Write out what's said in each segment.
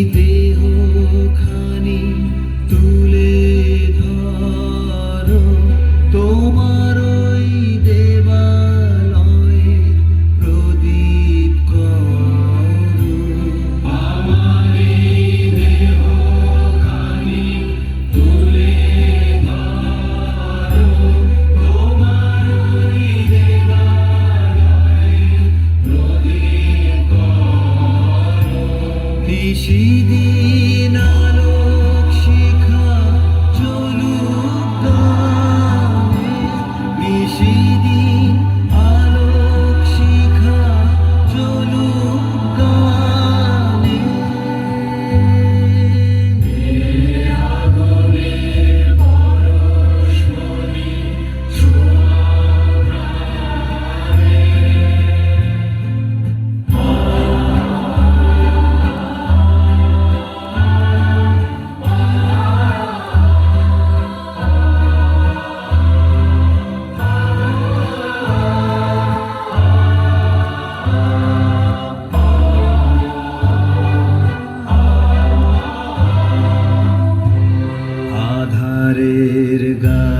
ಇದೆ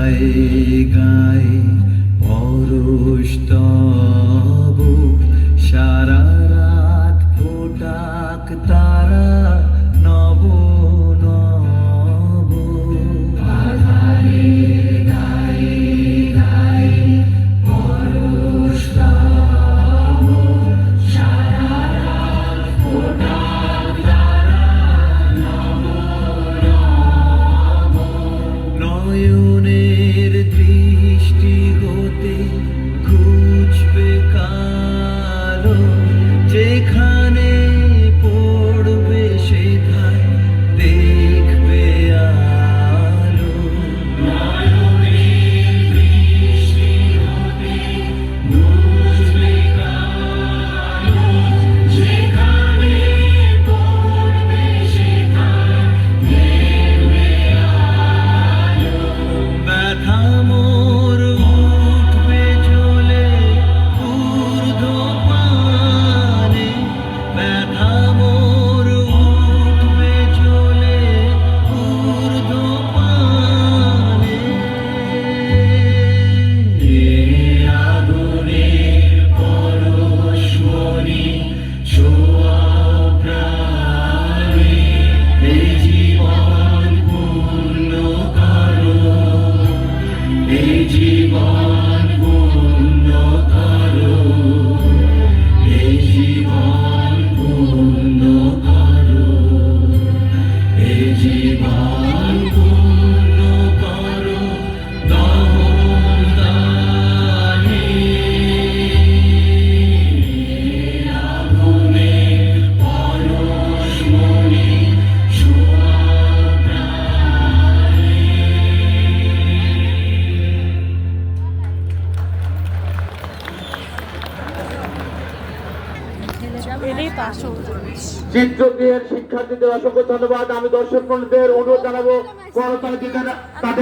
গায়ে গায়ে পরশ তব সারা রাত ফোটাক তা শিক্ষার্থীদের অসংখ্য ধন্যবাদ। আমি দর্শক অনুরোধ জানাব তাদের